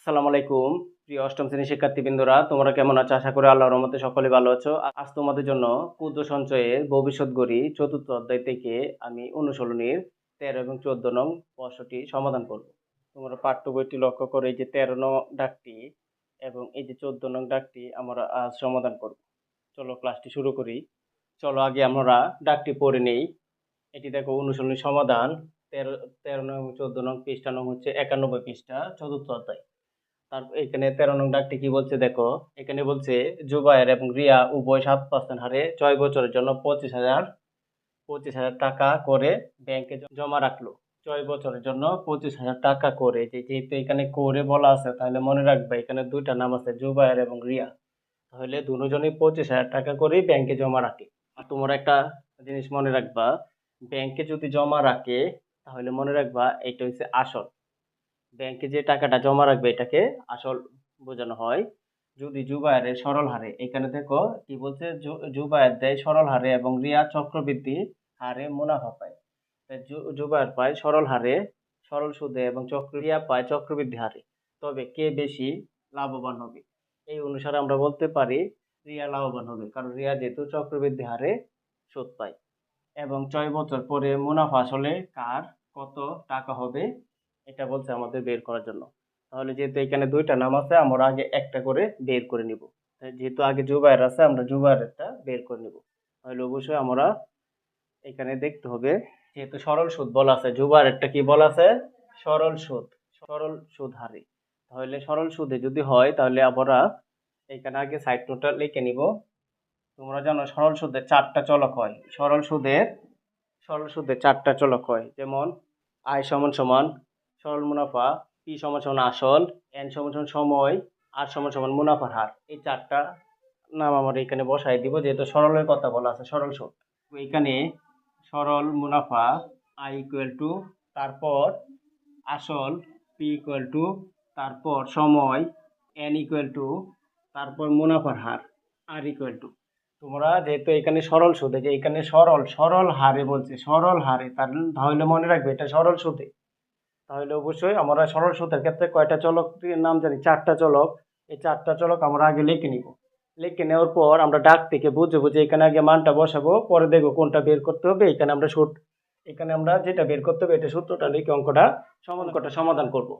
আসসালামু আলাইকুম। প্রিয় অষ্টম শ্রেণির শিক্ষার্থীবৃন্দরা, তোমরা কেমন আছো? আশা করি আল্লাহর রহমতে সকলে ভালো আছো। আজ তোমাদের জন্য ক্ষুদ্র সঞ্চয়ের ভবিষ্যৎ গড়ি চতুর্থ অধ্যায় থেকে আমি অনুশীলনীর তেরো এবং চোদ্দ নং প্রশ্নটি সমাধান করব। তোমরা পাঠ্য বইটি লক্ষ্য করে এই যে তেরো নং ডাকটি এবং এই যে চোদ্দ নং ডাকটি আমরা আজ সমাধান করব। চলো ক্লাসটি শুরু করি। চলো আগে আমরা ডাকটি পড়ে নেই। এটি দেখো অনুশীলনীর সমাধান। তেরো তেরো নং চোদ্দ নং পৃষ্ঠা নং হচ্ছে একানব্বই পৃষ্ঠা, চতুর্থ অধ্যায়। তার এখানে তেরো নং ডাকটি কি বলছে, দেখো, এখানে বলছে, জুবায়ের এবং রিয়া উভয় সাত পার্সেন্ট হারে ছয় বছরের জন্য পঁচিশ হাজার পঁচিশ হাজার টাকা করে ব্যাংকে জমা রাখল। ছয় বছরের জন্য পঁচিশ হাজার টাকা করে। যেহেতু এখানে করে বলা আছে, তাহলে মনে রাখবে, এখানে দুইটা নাম আছে, জুবায়ের এবং রিয়া। তাহলে দুজনই পঁচিশ হাজার টাকা করেই ব্যাংকে জমা রাখে। আর তোমরা একটা জিনিস মনে রাখবা ব্যাংকে যদি জমা রাখে, তাহলে মনে রাখবা, এটা হচ্ছে আসল। ব্যাংকে যে টাকাটা জমা রাখবে এটাকে আসল বোঝানো হয়। যদি জুবায়ের সরল হারে, এখানে দেখো কি বলছে জুবায়ের দেয় সরল হারে এবং রিয়া চক্রবৃদ্ধি হারে মুনাফা পায়। জুবায়ের পায় সরল হারে, সরল সুদে এবং চক্র রিয়া পায় চক্রবৃদ্ধি হারে। তবে কে বেশি লাভবান হবে? এই অনুসারে আমরা বলতে পারি রিয়া লাভবান হবে, কারণ রিয়া যেহেতু চক্রবৃদ্ধি হারে সুদ পায়। এবং ছয় বছর পরে মুনাফা আসলে কার কত টাকা হবে এটা বলছে আমাদের বের করার জন্য। তাহলে যেহেতু এখানে দুইটা নাম আছে, আমরা আগে একটা করে বের করে নিব। যেহেতু আগে জুবায়ের আছে, আমরা জুবায়েরটা বের করে নিব। তাহলে অবশ্যই আমরা এখানে দেখতে হবে, যেহেতু সরল সুদ বলা আছে, জুবায়েরটা কি বলা আছে? সরল সুদ সরল সুদ হারে। তাহলে সরল সুদে যদি হয়, তাহলে আমরা এখানে আগে সাইড নোটটা লিখে নিব। তোমরা জানো সরল সুদের চারটা চলক হয়। সরল সুদের সরল সুদের চারটা চলক হয়। যেমন আয় সমান সমান সরল মুনাফা পি সমান সমান আসল এন সমান সমান সময় আর সমান সমান মুনাফার হার। এই চারটা নাম আমরা এখানে বসাই দিব, যেহেতু সরলের কথা বলা আছে, সরল সুদ এখানে সরল মুনাফা আই ইকুয়াল টু তারপর আসল পি ইকুয়াল টু তারপর সময় এন ইকুয়াল টু তারপর মুনাফার হার আর ইকুয়াল টু তোমরা যেহেতু এখানে সরল সুদে যে এখানে সরল সরল হারে বলছে, সরল হারে, তার তাহলে মনে রাখবে, এটা সরল সুদে তাহলে অবশ্যই আমরা সরল সুদের ক্ষেত্রে কয়টা চলক নাম জানি? চারটা চলক। এই চারটা চলক আমরা আগে লিখে নিব। লিখে নেওয়ার পর আমরা ডাক থেকে বুঝে বুঝে এখানে আগে মানটা বসাবো, পরে দেখব কোনটা বের করতে হবে। এখানে আমরা সুদ এখানে আমরা যেটা বের করতে হবে, এটা সূত্রটা লিখে অঙ্কটা সমাধানটা সমাধান করব।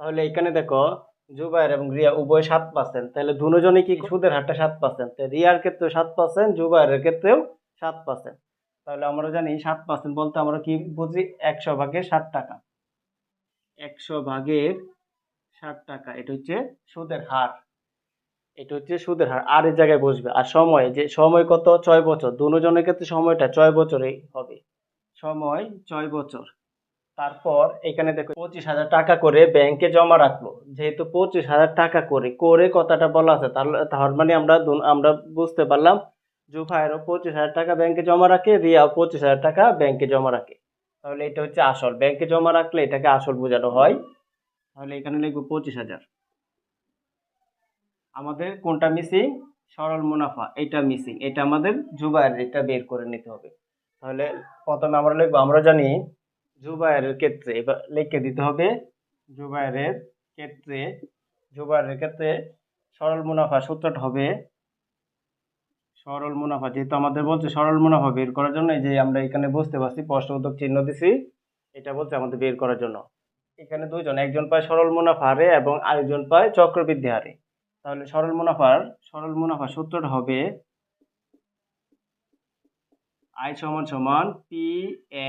তাহলে এখানে দেখো জুবায়ের এবং রিয়া উভয় সাত পার্সেন্ট। তাহলে দুজনে কি সুদের হারটা সাত পার্সেন্ট? রিয়ার ক্ষেত্রেও সাত পার্সেন্ট জুবায়ের ক্ষেত্রেও সাত পার্সেন্ট। তাহলে আমরা জানি সাত পার্সেন্ট বলতে আমরা কি বুঝি? একশো ভাগে ষাট টাকা। একশো ভাগের ষাট টাকা, এটা হচ্ছে সুদের হার। এটা হচ্ছে সুদের হার, আর এই জায়গায় বসবে। আর সময়, যে সময় কত? ছয় বছর। দুজনের ক্ষেত্রে সময়টা ছয় বছরেই হবে। সময় ছয় বছর। তারপর এখানে দেখো, পঁচিশ হাজার টাকা করে ব্যাংকে জমা রাখল। যেহেতু পঁচিশ হাজার টাকা করে করে কথাটা বলা আছে তাহলে তার মানে আমরা আমরা বুঝতে পারলাম জুফায়েরও পঁচিশ হাজার টাকা ব্যাংকে জমা রাখে, রিয়াও পঁচিশ হাজার টাকা ব্যাংকে জমা রাখে। তাহলে এটা হচ্ছে আসল। ব্যাংকে জমা রাখলে এটাকে আসল বোঝানো হয়। তাহলে এখানে লিখব পঁচিশ হাজার। আমাদের কোনটা মিসিং সরল মুনাফা, এটা মিসিং এটা আমাদের জুবায়ের এটা বের করে নিতে হবে। তাহলে প্রথমে আমরা লিখব, আমরা জানি জুবায়ের ক্ষেত্রে, এবার লিখে দিতে হবে, জুবায়ের ক্ষেত্রে জুবায়ের ক্ষেত্রে সরল মুনাফা সূত্রটা হবে সরল মুনাফা, যেহেতু আমাদের বলছে সরল মুনাফা বের করার জন্য, এই যে আমরা এখানে বুঝতে পারছি প্রশ্নবোধক চিহ্ন দিছি, এটা বলছে আমাদের বের করার জন্য। এখানে দুইজন, একজন পায় সরল মুনাফা হারে এবং আরেকজন পায় চক্রবৃদ্ধি হারে। তাহলে সরল মুনাফার, সরল মুনাফা সূত্রটা হবে আই সমান সমান পি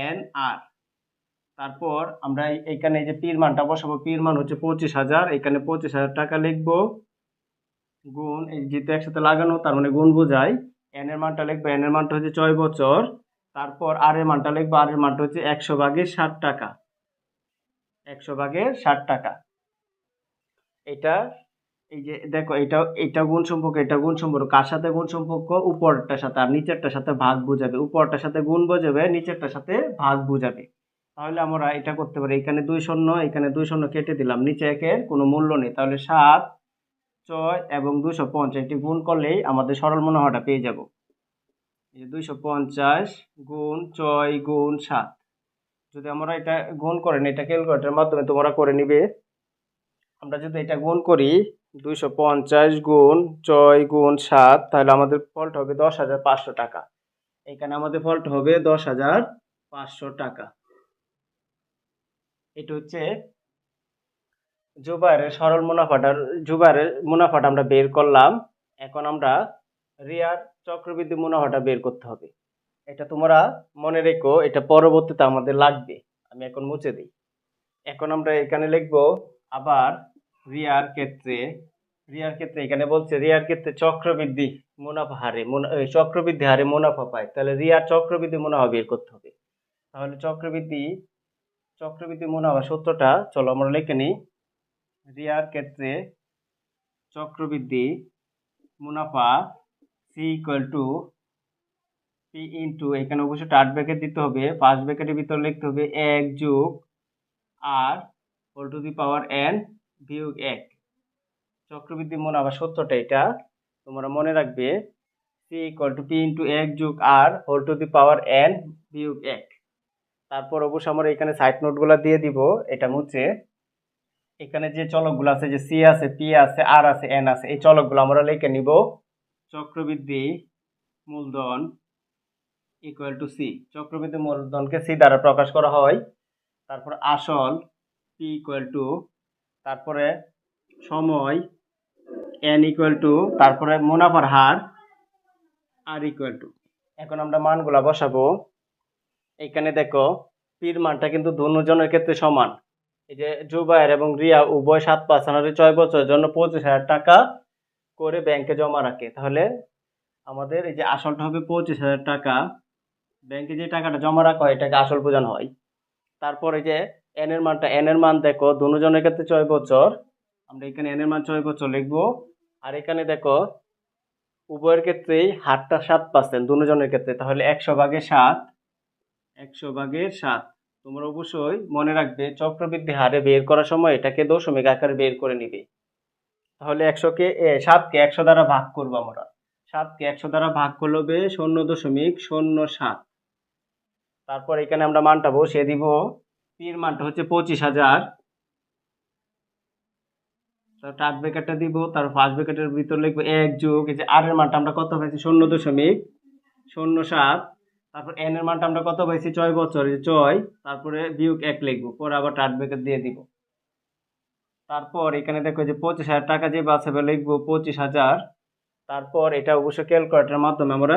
এন আর তারপর আমরা এখানে এই যে পির মানটা বসাবো, পির মান হচ্ছে পঁচিশ হাজার, এখানে পঁচিশ হাজার টাকা লিখব। গুণ এই যেহেতু একসাথে লাগানো, তার মানে গুণ বোঝায়। এন এর মানটা লিখব এন এর মানটা হচ্ছে ছয় বছর। তারপর আর এর মানটা লিখব আর এর মানটা হচ্ছে একশো ভাগের ষাট টাকা। একশো ভাগের ষাট টাকা। এটা, এই যে দেখো, এটা এটা গুণ সম্পর্ক, এটা গুণ সম্পর্ক। কার সাথে গুণ সম্পর্ক? উপরটার সাথে। আর নিচেরটার সাথে ভাগ বোঝাবে। উপরটার সাথে গুণ বোঝাবে, নিচেরটার সাথে ভাগ বোঝাবে। তাহলে আমরা এটা করতে পারি। এখানে দুই শূন্য, এখানে দুই শূন্য কেটে দিলাম। নিচে একের কোনো মূল্য নেই। তাহলে সাত ছয় এবং দুশো পঞ্চাশ। এটি গুণ করলেই আমাদের সরল মুনাফাটা পেয়ে যাব। এই দুইশো পঞ্চাশ গুণ ছয় গুণ সাত। যদি আমরা এটা গুণ করেন এটা ক্যালকুলেটারের মাধ্যমে তোমরা করে নিবে। আমরা যদি এটা গুণ করি, দুইশো পঞ্চাশ গুণ ছয় গুণ সাত, তাহলে আমাদের ফলটা হবে দশ হাজার পাঁচশো টাকা। এখানে আমাদের ফলটা হবে দশ হাজার পাঁচশো টাকা। এটা হচ্ছে জুবাইরের সরল মুনাফাটার, জুবাইরের মুনাফাটা আমরা বের করলাম। এখন আমরা রিয়ার চক্রবৃদ্ধি মুনাফাটা বের করতে হবে। এটা তোমরা মনে রেখো, এটা পরবর্তীতে আমাদের লাগবে। আমি এখন মুছে দিই। এখন আমরা এখানে লিখব, আবার রিয়ার ক্ষেত্রে রিয়ার ক্ষেত্রে এখানে বলছে, রিয়ার ক্ষেত্রে চক্রবৃদ্ধি মুনাফা হারে চক্রবৃদ্ধি হারে মুনাফা পায়। তাহলে রিয়ার চক্রবৃদ্ধি মুনাফা বের করতে হবে। তাহলে চক্রবৃদ্ধি চক্রবৃদ্ধি মুনাফা সূত্রটা, চলো আমরা লিখে নিই। রিয়ার ক্ষেত্রে চক্রবৃদ্ধি মুনাফা C equal to P into এখানে অবশ্যই আট ব্র্যাকেট দিতে হবে পাঁচ ব্র্যাকেটের ভিতর লিখতে হবে এক যোগ R whole to the power N বিয়োগ এক। চক্রবৃদ্ধি মুনাফা সত্যটা এটা, তোমরা মনে রাখবে C equal to P into এক যোগ R whole to the power N বিয়োগ এক। তারপর অবশ্য আমরা এখানে সাইড নোটগুলো দিয়ে দিব, এটা মুছে এখানে যে চলকগুলো আছে, যে সি আছে পি আছে আর আছে এন আছে, এই চলকগুলো আমরা লিখে নিব চক্রবৃদ্ধি মূলধন ইকুয়াল টু সি চক্রবৃদ্ধি মূলধনকে সি দ্বারা প্রকাশ করা হয়, তারপর আসল পি ইকুয়াল টু তারপরে সময় এন ইকুয়াল টু তারপরে মুনাফার হার আর ইকুয়াল টু এখন আমরা মানগুলা বসাবো। এখানে দেখো পির মানটা কিন্তু দুজনের ক্ষেত্রে সমান। এই যে জুবাইর এবং রিয়া উভয় সাত পার্সেন্ট ছয় বছরের জন্য পঁচিশ হাজার টাকা করে ব্যাংকে জমা রাখে। তাহলে আমাদের এই যে আসলটা হবে পঁচিশ হাজার টাকা। ব্যাংকে যে টাকাটা জমা রাখা হয়, এটাকে আসল বোঝানো হয়। তারপর এই যে এন এর মানটা এন এর মান দেখো, দুজনের ক্ষেত্রে ছয় বছর। আমরা এখানে এন এর মান ছয় বছর লিখব। আর এখানে দেখো, উভয়ের ক্ষেত্রেই হারটা সাত পার্সেন্ট দুজনের ক্ষেত্রে। তাহলে একশো ভাগের সাত, একশো ভাগের সাত। তোমরা অবশ্যই মনে রাখবে, চক্রবৃদ্ধি হারে বের করার সময় এটাকে দশমিক আকারে বের করে নিবে। তাহলে একশোকে সাতকে একশো দ্বারা ভাগ করব আমরা। সাতকে একশো দ্বারা ভাগ করলে হবে শূন্য দশমিক শূন্য সাত। তারপর এখানে আমরা মানটা বসিয়ে দিব। পির মানটা হচ্ছে পঁচিশ হাজার। আট ব্যাকেটটা দিব তারপর ফার্স্ট ব্যাকেটের ভিতর লিখব এক যোগ, এই যে আর এর মানটা আমরা কত পাইছি? শূন্য দশমিক শূন্য সাত। তারপর এন এর মানটা আমরা কত পাইছি? ছয় বছর। ছয়, তারপরে বিয়োগ এক লিখব, পরে আবার আট ব্যাকেট দিয়ে দিব। তারপর এখানে দেখো যে পঁচিশ হাজার টাকা যে বাঁচাবে লিখব পঁচিশ হাজার, তারপর এটা অবশ্য ক্যালকুলেটরের মাধ্যমে আমরা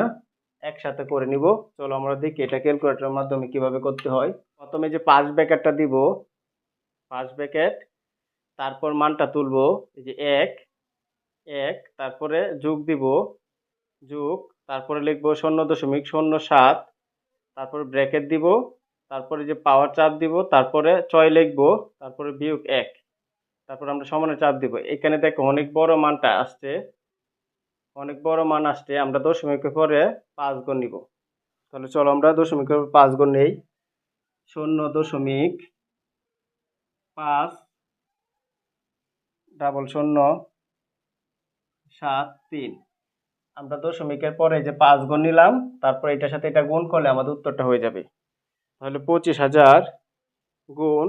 একসাথে করে নিব। চলো আমরা দেখি এটা ক্যালকুলেটরের মাধ্যমে কীভাবে করতে হয়। প্রথমে যে পাঁচ ব্যাকেটটা দিব পাঁচ ব্যাকেট তারপর মানটা তুলবো, এই যে এক এক, তারপরে যোগ দিব, যোগ তারপরে লিখব শূন্য দশমিক শূন্য সাত, তারপরে ব্র্যাকেট দিব, তারপরে যে পাওয়ার চাপ দিব, তারপরে ছয় লিখব, তারপরে বিয়োগ এক, তারপরে আমরা সমানের চাপ দিব। এখানে দেখো অনেক বড় মানটা আসছে, অনেক বড় মান আসছে, আমরা দশমিকের পরে পাঁচ গুণ নিব। তাহলে চলো আমরা দশমিকের পরে পাঁচ গুণ নেই। শূন্য দশমিক পাঁচ, ডাবল শূন্য, সাত, তিন। আমরা দশমিকের পরে যে পাঁচ গুণ নিলাম, তারপর এটার সাথে এটা গুণ করলে আমাদের উত্তরটা হয়ে যাবে। তাহলে পঁচিশ হাজার গুণ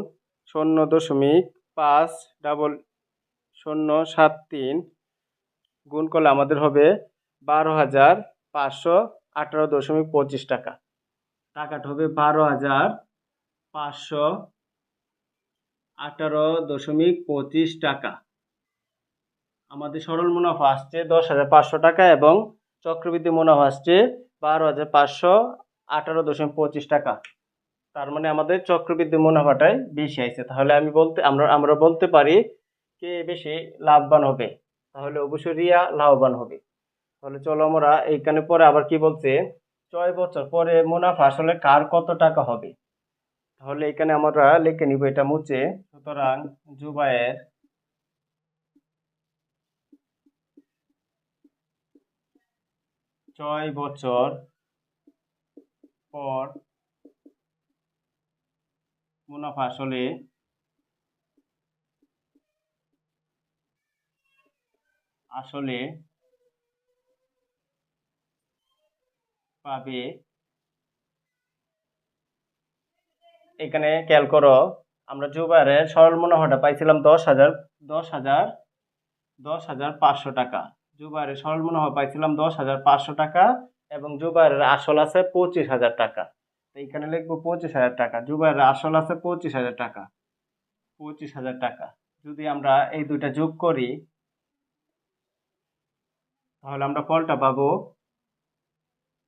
শূন্য দশমিক পাঁচ ডাবল শূন্য সাত তিন গুণ করলে আমাদের হবে বারো হাজার পাঁচশো আঠারো দশমিক পঁচিশ টাকা। টাকাটা হবে বারো হাজার পাঁচশো আঠারো দশমিক পঁচিশ টাকা। আমাদের সরল মুনাফা আসছে দশ হাজার পাঁচশো টাকা এবং চক্রবৃদ্ধি মুনাফা আসছে বারো হাজার পাঁচশো আঠারো দশমিক পঁচিশ টাকা। তার মানে আমাদের চক্রবৃদ্ধি মুনাফাটাই বেশি আইছে। তাহলে আমি বলতে আমরা আমরা বলতে পারি কে বেশি লাভবান হবে। তাহলে অবশ্যই রিয়া লাভবান হবে। তাহলে চলো আমরা এইখানে পরে আবার কি বলছে? ছয় বছর পরে মুনাফা আসলে কার কত টাকা হবে? তাহলে এখানে আমরা লিখে নিব এটা মুছে। সুতরাং জুবায়ের ছয় বছর পর মুনাফা আসলে আসলে পাবে। এখানে খেয়াল করো, আমরা জুবাইরের সরল মুনাফাটা পাইছিলাম দশ হাজার দশ হাজার দশ হাজার পাঁচশো টাকা। জুবাইরের সরল মুনাফা পাইছিলাম দশ হাজার পাঁচশো টাকা এবং জুবাইরের আসল আছে পঁচিশ হাজার টাকা। এইখানে লিখব পঁচিশ হাজার টাকা, জুবাইরের আসল আছে পঁচিশ হাজার টাকা। পঁচিশ হাজার টাকা। যদি আমরা এই দুইটা যোগ করি, তাহলে আমরা ফলটা পাবো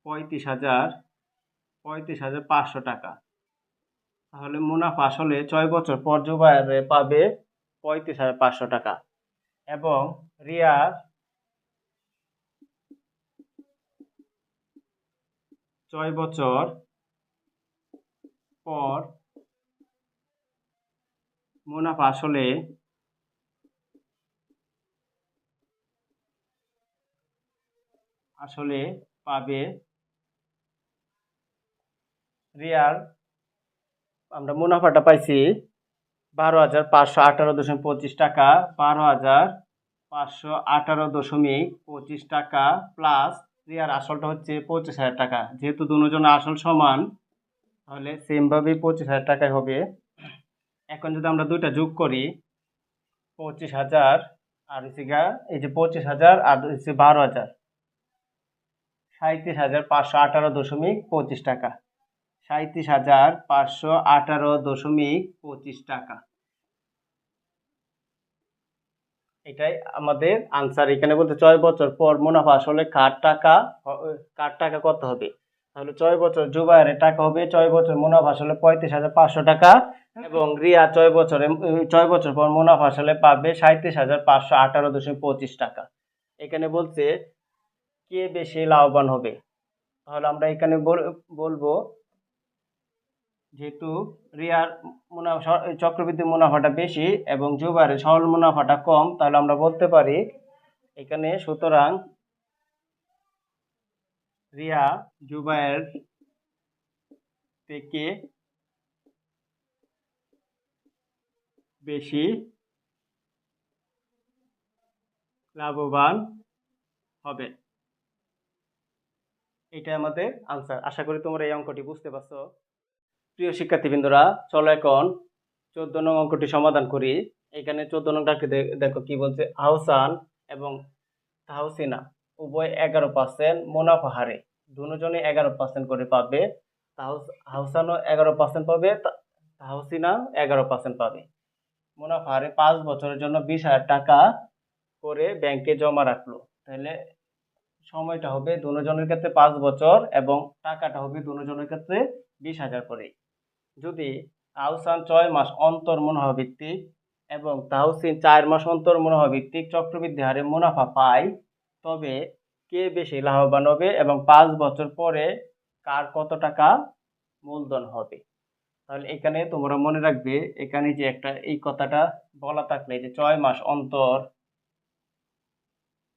পঁয়ত্রিশ হাজার পঁয়ত্রিশ হাজার পাঁচশো টাকা। তাহলে মুনাফা আসলে ছয় বছর পর জুবাইরে পাবে পঁয়ত্রিশ হাজার পাঁচশো টাকা। এবং রিয়ার ছয় বছর পর মুনাফা আসলে আসলে পাবে রিয়ার আমরা মুনাফাটা পাইছি বারো হাজার পাঁচশো আঠারো দশমিক পঁচিশ টাকা, বারো হাজার পাঁচশো আঠারো দশমিক পঁচিশ টাকা প্লাস রিয়ার আসলটা হচ্ছে পঁচিশ হাজার টাকা। যেহেতু দুজন আসল সমান, তাহলে সেমভাবেই পঁচিশ হাজার টাকায় হবে। এখন যদি আমরা দুইটা যোগ করি, পঁচিশ হাজার, আর হচ্ছে গা এই যে পঁচিশ হাজার, আর হচ্ছে বারো হাজার। সাঁত্রিশ হাজার পাঁচশো আঠারো দশমিক পঁচিশ টাকা। সাঁত্রিশ হাজার পাঁচশো আঠারো দশমিক পঁচিশ টাকা। এটাই আমাদের আনসার এখানে বলতে ছয় বছর পর মুনাফা আসলে কার টাকা কার টাকা কত হবে? তাহলে ছয় বছর জুবাইরের টাকা হবে, ছয় বছর মুনাফা আসলে পঁয়ত্রিশ হাজার পাঁচশো টাকা এবং রিয়া ছয় বছরে, ছয় বছর পর মুনাফা আসলে পাবে সাঁত্রিশ হাজার পাঁচশো আঠারো দশমিক পঁচিশ টাকা। এখানে বলছে, কে বেশি লাভবান হবে? তাহলে আমরা এখানে বল- বলব যেহেতু রিয়ার মুনাফা, চক্রবৃদ্ধি মুনাফাটা বেশি এবং জুবারের সরল মুনাফাটা কম, তাহলে আমরা বলতে পারি এখানে সুতরাং রিয়া জুবায়ের থেকে বেশি লাভবান হবে। এটা আমাদের আনসার আশা করি তোমরা এই অঙ্কটি বুঝতে পারছ। প্রিয় শিক্ষার্থীবৃন্দরা, চলো এখন চোদ্দ নং অঙ্কটি সমাধান করি। এখানে চোদ্দ নংটাকে দেখো কি বলছে, আহসান এবং তাহসিনা উভয় এগারো পার্সেন্ট মুনাফা হারে। দুজনে এগারো পার্সেন্ট করে পাবে। তাহস- আহসানও এগারো পার্সেন্ট পাবে তাহসিনা এগারো পার্সেন্ট পাবে। মুনাফা হারে পাঁচ বছরের জন্য বিশ হাজার টাকা করে ব্যাংকে জমা রাখল। তাহলে সময়টা হবে দুজনের ক্ষেত্রে পাঁচ বছর এবং টাকাটা হবে দুজনের ক্ষেত্রে বিশ হাজার করে যদি আহসান ছয় মাস অন্তর মুনাফা ভিত্তিক এবং তাহসিন চার মাস অন্তর মুনাফা ভিত্তিক চক্রবৃদ্ধি হারে মুনাফা পায়, তবে কে বেশি লাভবান হবে এবং পাঁচ বছর পরে কার কত টাকা মূলধন হবে? তাহলে এখানে তোমরা মনে রাখবে, এখানে যে একটা এই কথাটা বলা থাকলে যে ছয় মাস অন্তর,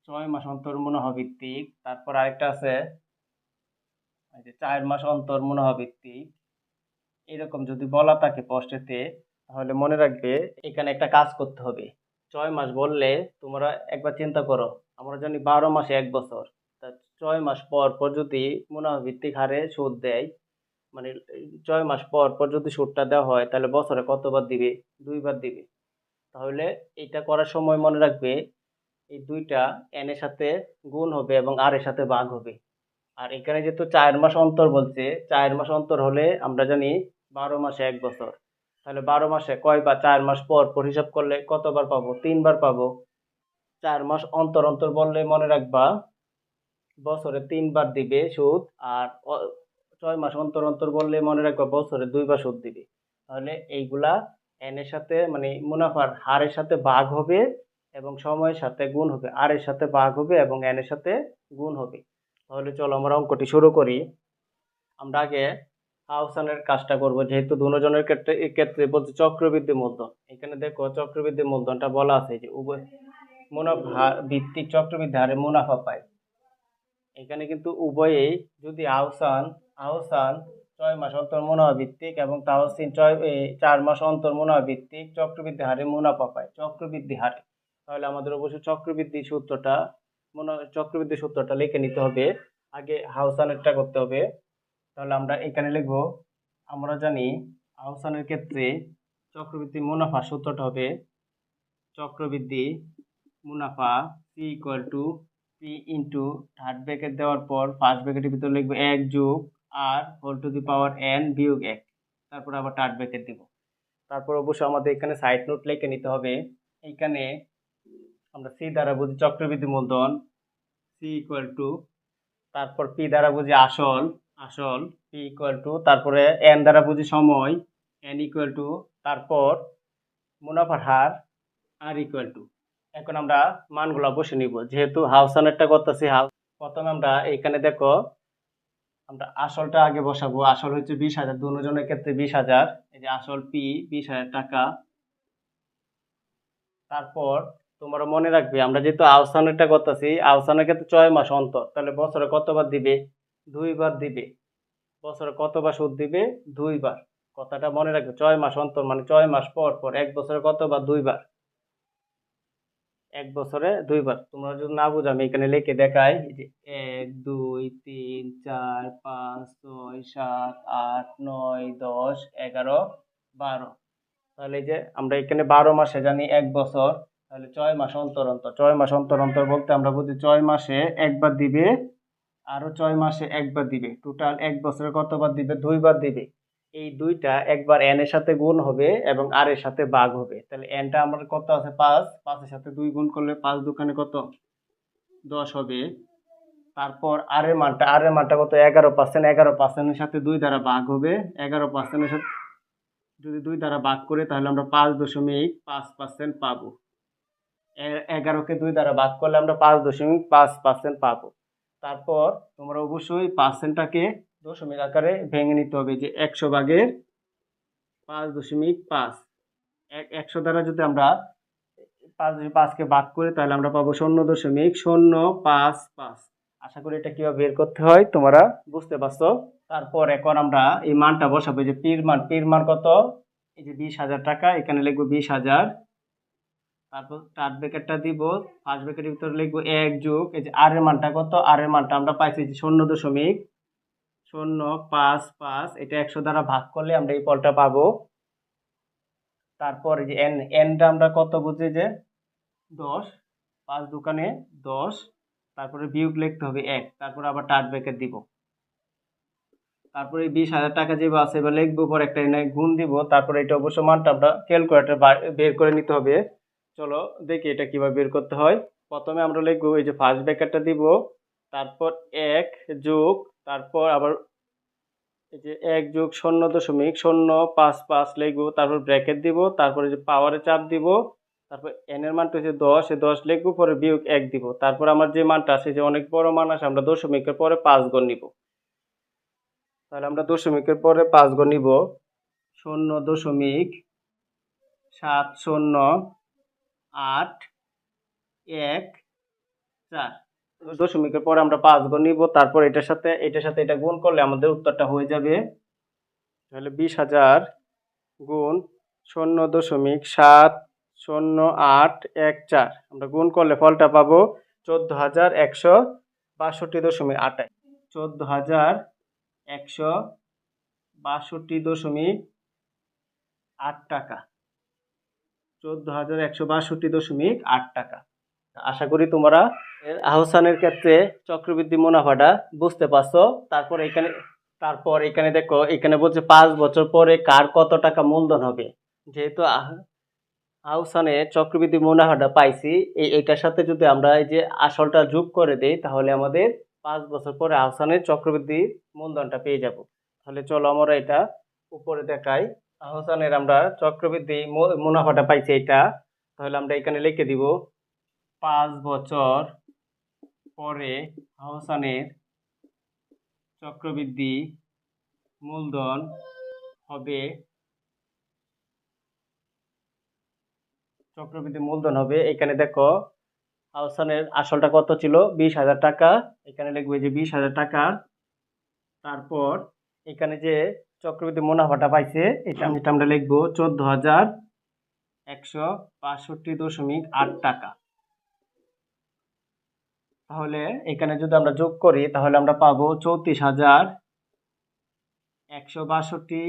ছয় মাস অন্তর মুনাফা ভিত্তিক তারপর আরেকটা আছে চার মাস অন্তর মুনাফা ভিত্তিক এরকম যদি বলা থাকে পোস্টেতে, তাহলে মনে রাখবে এখানে একটা কাজ করতে হবে। ছয় মাস বললে তোমরা একবার চিন্তা করো, আমরা জানি বারো মাসে এক বছর। তা ছয় মাস পর পর যদি মুনাফা ভিত্তিক হারে সুদ দেয় মানে ছয় মাস পর পর যদি সুদটা দেওয়া হয়, তাহলে বছরে কতবার দিবে? দুইবার দিবে। তাহলে এটা করার সময় মনে রাখবে এই দুইটা এন এর সাথে গুণ হবে এবং আর এর সাথে ভাগ হবে। আর এখানে যেহেতু চার মাস অন্তর বলছে, চার মাস অন্তর হলে আমরা জানি বারো মাসে এক বছর। তাহলে বারো মাসে কয় বা চার মাস পর পর হিসাব করলে কতবার পাবো? তিনবার পাবো। চার মাস অন্তর অন্তর বললে মনে রাখবা, বছরে তিনবার দিবে সুদ আর ছয় মাস অন্তর অন্তর বললে মনে রাখবা বছরে দুইবার সুদ দিবে। তাহলে এইগুলা এনের সাথে মানে মুনাফার হারের সাথে ভাগ হবে এবং সময়ের সাথে গুণ হবে। আর এর সাথে ভাগ হবে এবং এনের সাথে গুণ হবে। তাহলে চলো আমরা অঙ্কটি শুরু করি। আমরা আগে আহসানের কাজটা করব, যেহেতু দুজনের ক্ষেত্রে ক্ষেত্রে বলছে চক্রবৃদ্ধি মূলধন। এখানে দেখো চক্রবৃদ্ধি মূলধনটা বলা আছে যে উভয় মুনাফা ভিত্তিক চক্রবৃদ্ধি হারে মুনাফা পায়। এখানে কিন্তু উভয়েই যদি আহসান আহসান ছয় মাস অন্তর মুনাফা ভিত্তিক এবং তাহসিন ছয় চার মাস অন্তর মুনাফা ভিত্তিক, চক্রবৃদ্ধি হারে মুনাফা পায়। চক্রবৃদ্ধি হারে। তাহলে আমাদের অবশ্যই চক্রবৃদ্ধি সূত্রটা, মনে, চক্রবৃদ্ধি সূত্রটা লিখে নিতে হবে। আগে হাউসানেরটা করতে হবে। তাহলে আমরা এখানে লিখব, আমরা জানি আহসানের ক্ষেত্রে চক্রবৃদ্ধি মুনাফা সূত্রটা হবে চক্রবৃদ্ধি মুনাফা C equal to P into third bracket দেওয়ার পর ফার্স্ট ব্র্যাকেটের ভিতরে লিখব এক যোগ R whole to the power N বিয়োগ এক। তারপর আবার থার্ড ব্র্যাকেট দিব। তারপর অবশ্যই আমাদের এখানে সাইড নোট লিখে নিতে হবে। এইখানে আমরা সি দ্বারা বুঝি চক্রবৃদ্ধি মূলধন সি ইকুয়াল টু তারপর পি দ্বারা বুঝি আসল আসল পি ইকুয়াল টু তারপরে এন দ্বারা বুঝি সময় এন ইকুয়াল টু তারপর মুনাফার হার আর ইকুয়াল টু এখন আমরা মানগুলো বসে নিব, যেহেতু হাউস হাউসানেরটা করতেছি হাউস প্রথমে আমরা এইখানে দেখো, আমরা আসলটা আগে বসাবো। আসল হচ্ছে বিশ হাজার, দুজনের ক্ষেত্রে বিশ হাজার। এই যে আসল পি বিশ হাজার টাকা। তারপর তোমরা মনে রাখবে, আমরা যেহেতু আহসানেরটা করতেছি আহসানের ক্ষেত্রে ছয় মাস অন্তর, তাহলে বছরে কতবার দিবে? দুইবার দিবে। বছরে কতবার সুদ দিবে? দুইবার। কথাটা মনে রাখবে, ছয় মাস অন্তর মানে ছয় মাস পর পর, এক বছরে কতবার? দুইবার। এক বছরে দুইবার। তোমরা যদি না বুঝো, আমি এখানে লিখে দেখাই যে এক, দুই, তিন, চার, পাঁচ, ছয়, সাত, আট, নয়, দশ, এগারো, বারো। তাহলে যে আমরা এখানে বারো মাসে জানি এক বছর, তাহলে ছয় মাস অন্তর অন্তর, ছয় মাস অন্তর অন্তর বলতে আমরা বুঝি ছয় মাসে একবার দিবে আরও ছয় মাসে একবার দিবে। টোটাল এক বছরে কতবার দিবে? দুইবার দিবে। এই দুইটা একবার এন এর সাথে গুণ হবে এবং আর এর সাথে ভাগ হবে। তাহলে এনটা আমার কত আছে? পাঁচ। পাঁচের সাথে দুই গুণ করলে পাঁচ দোকানে কত? দশ হবে। তারপর আর এর মানটা আর এর মানটা কত? এগারো পার্সেন্ট এগারো পার্সেন্টের সাথে দুই দ্বারা ভাগ হবে। এগারো পার্সেন্টের সাথে যদি দুই দ্বারা ভাগ করে, তাহলে আমরা পাঁচ দশমিক পাঁচ পার্সেন্ট পাবো। এগারোকে দুই দ্বারা ভাগ করলে আমরা পাঁচ দশমিক পাঁচ পার্সেন্ট পাবো। তারপর তোমরা অবশ্যই পার্সেন্টটাকে দশমিক আকারে ভেঙে নিতে হবে, যে একশো ভাগের পাঁচ দশমিক পাঁচ। এক একশো দ্বারা যদি আমরা পাঁচ দশমিক পাঁচকে ভাগ করি তাহলে আমরা পাবো শূন্য দশমিক শূন্য পাঁচ পাঁচ। আশা করি এটা কীভাবে বের করতে হয় তোমরা বুঝতে পারছ। তারপর এখন আমরা এই মানটা বসাবো, যে পির মান পির মান কত? এই যে বিশ হাজার টাকা, এখানে লিখব বিশ হাজার তারপর থার্ড ব্র্যাকেটটা দিব ফার্স্ট ব্র্যাকেটের ভিতরে লিখব এক যোগ, এই যে আর এর মানটা কত? আর এর মানটা আমরা পাইছি যে শূন্য দশমিক, শূন্য পাঁচ পাঁচ, এটা একশো দ্বারা ভাগ করলে আমরা এই ফলটা পাবো। তারপর যে এন এনটা আমরা কত বুঝি যে? দশ, পাঁচ দোকানে দশ, তারপরে বিয়োগ লিখতে হবে এক, তারপরে আবার টার্ট ব্র্যাকেট দিব। তারপরে বিশ হাজার টাকা যে আছে, এবার লিখব, পর একটা গুণ দিব, তারপরে এটা অবশ্য মানটা আমরা ক্যালকুলেটর বের করে নিতে হবে। চলো দেখি এটা কীভাবে বের করতে হয়। প্রথমে আমরা লিখব এই যে ফার্স্ট ব্র্যাকেটটা দিব, তারপর এক যোগ, তারপর আবার এই যে এক যোগ শূন্য দশমিক শূন্য পাঁচ পাঁচ লিখব, তারপর ব্র্যাকেট দিব, তারপরে যে পাওয়ারে চাপ দিব, তারপর এন এর মানটা হচ্ছে দশ, এই দশ লিখব, পরে বিয়োগ এক দিব। তারপর আমার যে মানটা আছে, যে অনেক বড় মান আছে, আমরা দশমিকের পরে পাঁচ গণ নিব। তাহলে আমরা দশমিকের পরে পাঁচ গণ নিব। শূন্য দশমিক সাত শূন্য আট, এক, চার। দশমিকের পরে আমরা পাঁচ গুণ নিব, তারপর এটার সাথে এটার সাথে এটা গুণ করলে আমাদের উত্তরটা হয়ে যাবে। তাহলে বিশ হাজার গুণ শূন্য দশমিক সাত, শূন্য আট, এক, চার। আমরা গুণ করলে ফলটা পাবো চোদ্দ হাজার একশো বাষট্টি দশমিক আটাই চোদ্দ হাজার একশো বাষট্টি দশমিক আট টাকা। চোদ্দ হাজার একশো বাষট্টি দশমিক আট টাকা। আশা করি তোমরা আহসানের ক্ষেত্রে চক্রবৃদ্ধি মুনাফাটা বুঝতে পারছ। তারপর এখানে তারপর এখানে দেখো, এখানে বলছে পাঁচ বছর পরে কার কত টাকা মূলধন হবে। যেহেতু আহ- আহসানে চক্রবৃদ্ধি মুনাফাটা পাইছি, এই, এটার সাথে যদি আমরা এই যে আসলটা যোগ করে দেই, তাহলে আমাদের পাঁচ বছর পরে আহসানের চক্রবৃদ্ধি মূলধনটা পেয়ে যাব। তাহলে চলো আমরা এটা উপরে দেখাই। আহসানের আমরা চক্রবৃদ্ধি মুনাফাটা পাইছি এটা তাহলে আমরা এখানে লিখে দিব, পাঁচ বছর পরে আহসানের চক্রবৃদ্ধি মূলধন হবে, চক্রবৃদ্ধি মূলধন হবে, এখানে দেখো আহসানের আসলটা কত ছিল? বিশ হাজার টাকা। এখানে লিখবে যে বিশ হাজার টাকা। তারপর এখানে যে চক্রবৃদ্ধি মুনাফাটা পাইছে, এটা এটা আমরা লিখব, চোদ্দ হাজার একশো বাষট্টি দশমিক আট টাকা। তাহলে এখানে যদি আমরা যোগ করি, তাহলে আমরা পাবো চৌত্রিশ হাজার একশো বাষট্টি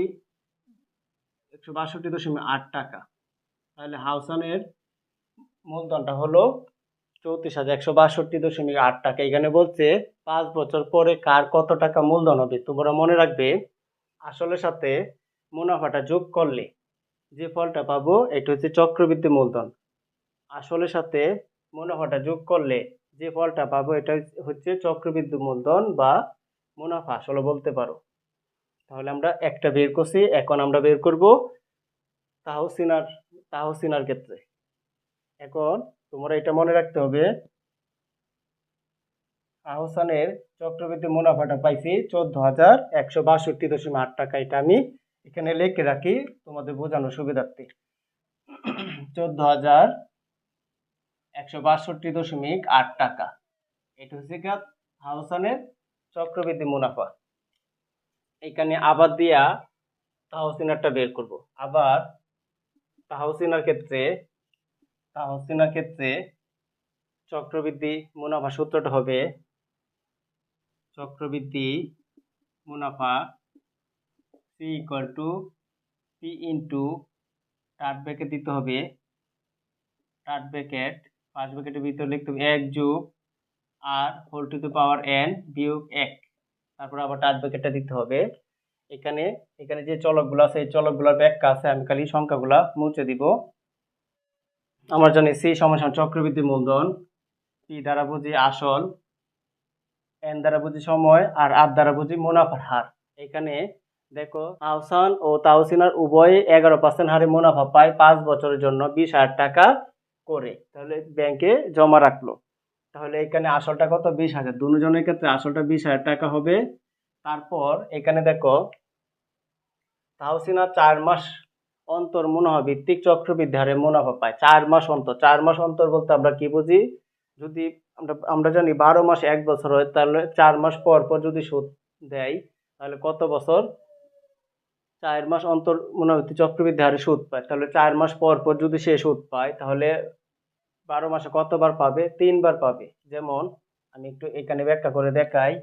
একশো বাষট্টি দশমিক আট টাকা। তাহলে হাউসানের মূলধনটা হলো চৌত্রিশ হাজার একশো বাষট্টি দশমিক আট টাকা। এখানে বলছে, পাঁচ বছর পরে কার কত টাকা মূলধন হবে? তোমরা মনে রাখবে আসলের সাথে মুনাফাটা যোগ করলে যে ফলটা পাবো, এটা হচ্ছে চক্রবৃদ্ধি মূলধন। আসলের সাথে মুনাফাটা যোগ করলে যে ফলটা পাবো, এটা হচ্ছে চক্রবৃদ্ধি মূলধন বা মুনাফা, আসলে বলতে পারো। তাহলে আমরা একটা বের করছি, এখন আমরা বের করব তাহসিনার তাহসিনার ক্ষেত্রে। এখন তোমরা এটা মনে রাখতে হবে আহসানের চক্রবৃদ্ধি মুনাফাটা পাইছি চোদ্দ হাজার একশো বাষট্টি দশমিক আট টাকা। এটা আমি এখানে লিখে রাখি, তোমাদের বোঝানোর সুবিধার্থে। চোদ্দ হাজার একশো বাষট্টি দশমিক আট টাকা। এটা হচ্ছে গা হাউসানের চক্রবৃদ্ধি মুনাফা। এখানে আবার দিয়া তাহসিনারটা বের করব। আবার তাহসিনার ক্ষেত্রে তাহসিনার ক্ষেত্রে চক্রবৃদ্ধি মুনাফা সূত্রটা হবে চক্রবৃদ্ধি মুনাফা C equal to P into third bracket দিতে হবে। টার্ট ব্র্যাকেট পাঁচ ব্র্যাকেটের ভিতরে লিখতে হবে এক যোগ R whole to the power N বিয়োগ এক। তারপর আবার টার্ট ব্র্যাকেটটা দিতে হবে। এখানে এখানে যে চলকগুলো আছে, এই চলকগুলোর ব্যাখ্যা আছে, আমি খালি সংখ্যাগুলা মুছে দিব। আমার জানি সি সমান চক্রবৃদ্ধি মূলধন পি দ্বারা বুঝি আসল এন দ্বারা বুঝি সময় আর আর দ্বারা বুঝি মুনাফার হার। এখানে দেখো আহসান ও তাহসিনার উভয়ে এগারো পার্সেন্ট হারে মুনাফা পায় পাঁচ বছরের জন্য বিশ হাজার টাকা করে। তাহলে ব্যাংকে জমা রাখল। তাহলে এখানে আসলটা কত? বিশ হাজার। দুজনের ক্ষেত্রে আসলটা বিশ হাজার টাকা হবে। তারপর এখানে দেখো তাহসিনা চার মাস অন্তর মুনাফা ভিত্তিক চক্রবৃদ্ধি হারে মুনাফা পায়। চার মাস অন্তর। চার মাস অন্তর বলতে আমরা কি বুঝি? যদি আমরা আমরা জানি বারো মাস এক বছর হয়, তাহলে চার মাস পর পর যদি সুদ দেয়, তাহলে কত বছর? চার মাস অন্তর মুনাফা চক্রবৃদ্ধি হারে সুদ পায়। তাহলে চার মাস পর পর যদি সে সুদ পায়, তাহলে বারো মাসে কতবার পাবে? তিনবার পাবে। যেমন, আমি একটু এখানে ব্যাখ্যা করে দেখাই।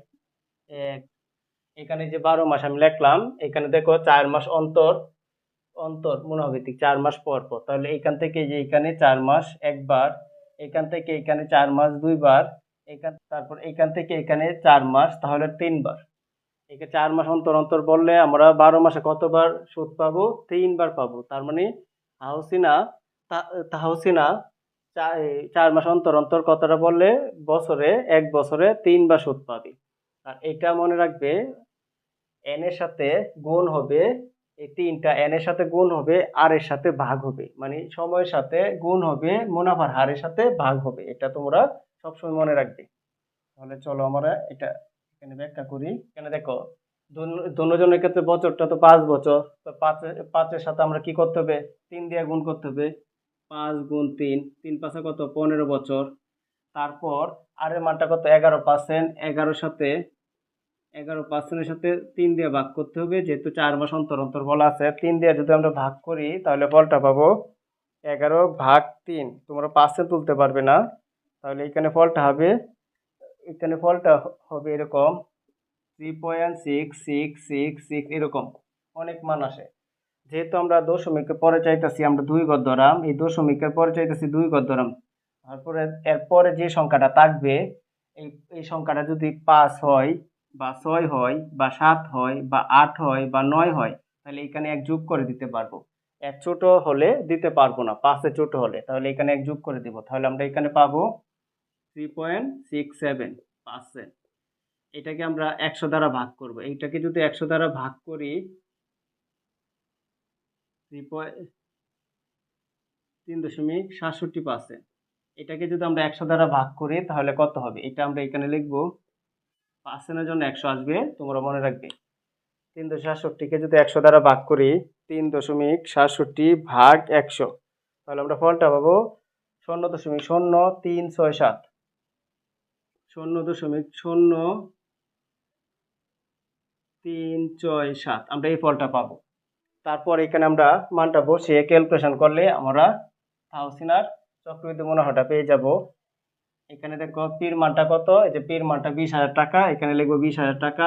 এখানে যে বারো মাস আমি লিখলাম, এখানে দেখো চার মাস অন্তর অন্তর মনোভিত্তিক চার মাস পর পর। তাহলে এখান থেকে যে এখানে চার মাস একবার এখান থেকে এখানে চার মাস দুইবার, এখান তারপর এখান থেকে এখানে চার মাস, তাহলে তিনবার। একে চার মাস অন্তর অন্তর বললে আমরা বারো মাসে কতবার সুদ পাবো? তিনবার পাবো। তার মানে হাউসিনা তাহসিনা চার মাস অন্তর অন্তর কতটা বললে বছরে, এক বছরে তিনবার সুদ পাবে। আর এটা মনে রাখবে, এনের সাথে গুণ হবে এই তিনটা এন এর সাথে গুণ হবে আর এর সাথে ভাগ হবে। মানে সময়ের সাথে গুণ হবে, মুনাফার হারের সাথে ভাগ হবে। এটা তোমরা সবসময় মনে রাখবে। তাহলে চলো আমরা এটা এখানে ব্যাখ্যা করি। এখানে দেখো দুজনের ক্ষেত্রে বছরটা তো পাঁচ বছর। তো পাঁচের পাঁচের সাথে আমরা কি করতে হবে? তিন দিয়ে গুণ করতে হবে। পাঁচ গুণ তিন তিন পাঁচে কত? পনেরো বছর। তারপর আর এর মানটা কত? এগারো পার্সেন্ট এগারোর সাথে এগারো পার্সেন্টের সাথে তিন দিয়ে ভাগ করতে হবে, যেহেতু চার মাস অন্তর অন্তর বলা আছে, তিন দিয়ে যদি আমরা ভাগ করি, তাহলে ফলটা পাবো এগারো ভাগ তিন। তোমরা পার্সেন্ট তুলতে পারবে না, তাহলে এখানে ফলটা হবে, এখানে ফলটা হবে এরকম three point six six six six এরকম, অনেক মান আসে। যেহেতু আমরা দশমিকের পরে চাইতেছি, আমরা দুই গড় ধরাম, এই দশমিকের পরে চাইতেছি দুই গড় ধরাম। তারপরে এরপরে যে সংখ্যাটা থাকবে, এই এই সংখ্যাটা যদি পাঁচ হয় বা ছয় হয়, বা সাত হয়, বা আট হয়, বা নয় হয়, তাহলে এখানে এক যোগ করে দিতে পারব। এক ছোট হলে দিতে পারব না, পাঁচে ছোট হলে, তাহলে এখানে এক যোগ করে দিব। তাহলে আমরা এখানে পাবো three point six seven percent এটাকে আমরা একশো দ্বারা ভাগ করব। এইটাকে যদি একশো দ্বারা ভাগ করি থ্রি পয়েন্ট তিন দশমিক সাতষট্টি পার্সেন্ট এটাকে যদি আমরা একশো দ্বারা ভাগ করি, তাহলে কত হবে? এটা আমরা এখানে লিখব পার্সেন্টের জন্য একশো আসবে, তোমরা মনে রাখবে। তিন দশমিক সাতষট্টিকে যদি একশো দ্বারা ভাগ করি, তিন দশমিক সাতষট্টি ভাগ একশো, তাহলে আমরা ফলটা পাবো শূন্য দশমিক শূন্য তিন ছয় সাত। শূন্য দশমিক শূন্য তিন ছয় সাত, আমরা এই ফলটা পাবো। তারপর এখানে আমরা মানটা বসিয়ে ক্যালকুলেশন করলে আমরা হাউসিনার চক্রবৃদ্ধি মুনাফাটা পেয়ে যাব। এখানে দেখো পির মানটা কত? এই যে পির মানটা বিশ হাজার টাকা, এখানে লিখব বিশ হাজার টাকা।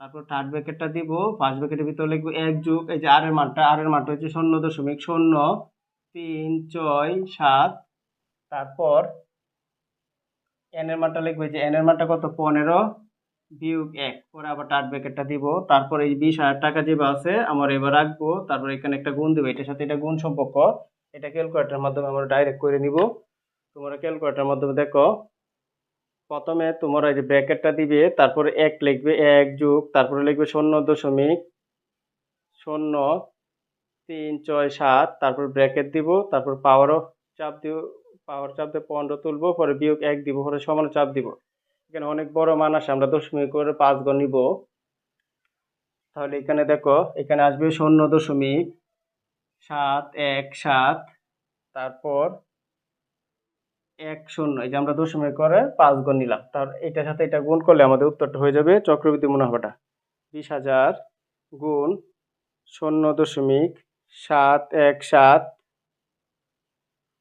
তারপর থার্ড ব্র্যাকেটটা দিব ফার্স্ট ব্র্যাকেটের ভিতরে লিখব এক যুগ, এই যে আর এর মানটা আর এর মানটা হচ্ছে শূন্য দশমিক শূন্য, তিন, ছয়, সাত। তারপর এন এর মানটা লিখব, এই যে এন এর মানটা কত? পনেরো বিয়োগ এক, পরে আবার থার্ড ব্র্যাকেটটা দিব। তারপর এই বিশ হাজার টাকা যে আছে, আমার এবার রাখব। তারপর এখানে একটা গুণ দেবো, এটার সাথে এটা গুণ সম্পর্ক। এটা ক্যালকুলেটার মাধ্যমে আমরা ডাইরেক্ট করে নিব। তোমরা ক্যালকুলেটার মাধ্যমে দেখো, প্রথমে তোমরা এই যে ব্র্যাকেটটা দিবে, তারপরে এক লিখবে এক যুগ, তারপরে লিখবে শূন্য দশমিক, শূন্য তিন ছয় সাত, তারপর ব্র্যাকেট দিব, তারপর পাওয়ারও চাপ দিব পাওয়ার চাপ দিয়ে পনেরো তুলবো, পরে বিয়োগ এক দিব, পরে সমান চাপ দিব। এখানে অনেক বড় মান আসে আমরা দশমিক করে পাঁচ গণ নিব। তাহলে এখানে দেখো, এখানে আসবে শূন্য দশমিক সাত এক সাত, তারপর এক শূন্য, এই যে আমরা দশমিক করে পাঁচ গুণ নিলাম, তার এটার সাথে এটা গুণ করলে আমাদের উত্তরটা হয়ে যাবে চক্রবৃদ্ধি মুনাফাটা। বিশ হাজার গুণ শূন্য দশমিক সাত এক সাত,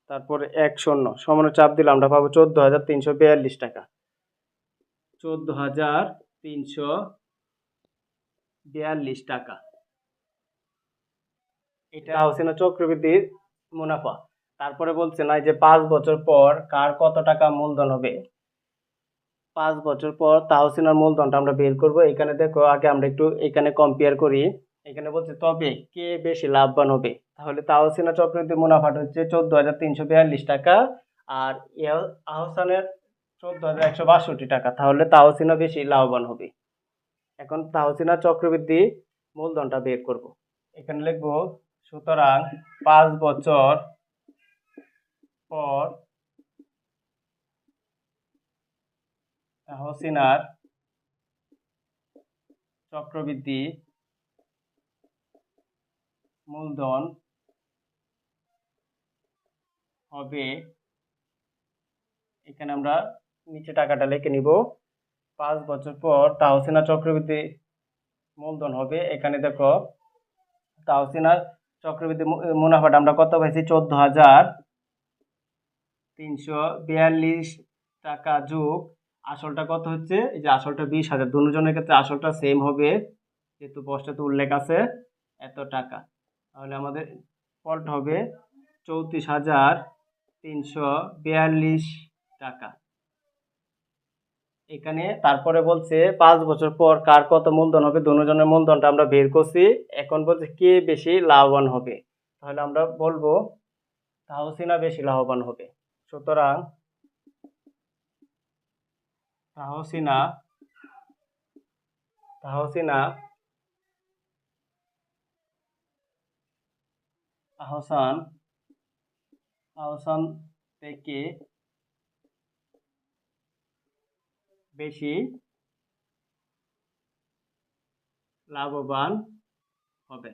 তারপরে এক শূন্য, সমান চাপ দিলে আমরা পাবো চোদ্দ হাজার তিনশো বিয়াল্লিশ টাকা। চোদ্দ হাজার তিনশো বিয়াল্লিশ টাকা। এটা হচ্ছে না চক্রবৃদ্ধির মুনাফা। তারপরে বলছে না যে পাঁচ বছর পর কার কত টাকা মূলধন হবে? পাঁচ বছর পর তাহসিনার মূলধনটা আমরা বের করব। এখানে দেখো, আগে আমরা একটু এখানে কম্পেয়ার করি। এখানে বলছে, তবে কে বেশি লাভবান হবে? তাহলে তাহসিনা চক্রবর্তী মুনাফাটা হচ্ছে চোদ্দ হাজার তিনশো বিয়াল্লিশ টাকা আর আহসানের চোদ্দ হাজার একশো বাষট্টি টাকা। তাহলে তাহসিনা বেশি লাভবান হবে। এখন তাহসিনা চক্রবৃদ্ধি মূলধনটা বের করব। এখানে লিখব, সুতরাং পাঁচ বছর পর হোসিনার চক্রবৃদ্ধি মূলধন হবে। এখানে আমরা নিচে টাকাটা লিখে নিব। পাঁচ বছর পর তাহসিনা চক্রবৃদ্ধি মূলধন হবে। এখানে দেখো, তাহসিনার চক্রবৃদ্ধি মুনাফাটা আমরা কত পাইছি? চোদ্দ হাজার তিনশো বিয়াল্লিশ টাকা যোগ, আসলটা কত হচ্ছে? এই যে আসলটা বিশ হাজার। দুজনের ক্ষেত্রে আসলটা সেম হবে, যেহেতু পোস্টাতে উল্লেখ আছে, এত টাকা। তাহলে আমাদের ফল্ট হবে চৌত্রিশ হাজার তিনশো বিয়াল্লিশ টাকা। এখানে তারপরে বলছে, পাঁচ বছর পর কার কত মূলধন হবে? দুজনের মূলধনটা আমরা বের করছি। এখন বলছে কে বেশি লাভবান হবে? তাহলে আমরা বলব তাহসিনা বেশি লাভবান হবে। সুতরাং তাহসিনা তাহসিনা আহসান আহসান থেকে বেশি লাভবান হবে।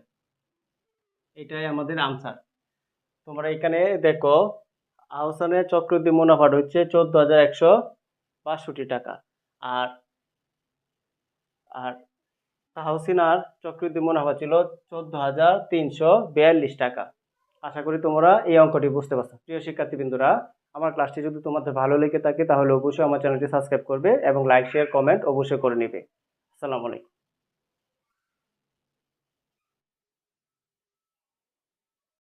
এটাই আমাদের আনসার তোমরা এখানে দেখো আহসানের চক্রবৃদ্ধি মুনাফাটা হচ্ছে চোদ্দ হাজার একশো বাষট্টি টাকা। আর আর তাহসিনার চক্রবৃদ্ধি মুনাফা ছিল চোদ্দ হাজার তিনশো বিয়াল্লিশ টাকা। আশা করি তোমরা এই অঙ্কটি বুঝতে পারছ। প্রিয় শিক্ষার্থীবৃন্দুরা, আমার ক্লাসটি যদি তোমাদের ভালো লেগে থাকে, তাহলে অবশ্যই আমার চ্যানেলটি সাবস্ক্রাইব করবে এবং লাইক, শেয়ার, কমেন্ট অবশ্যই করে নেবে। আসসালামু আলাইকুম।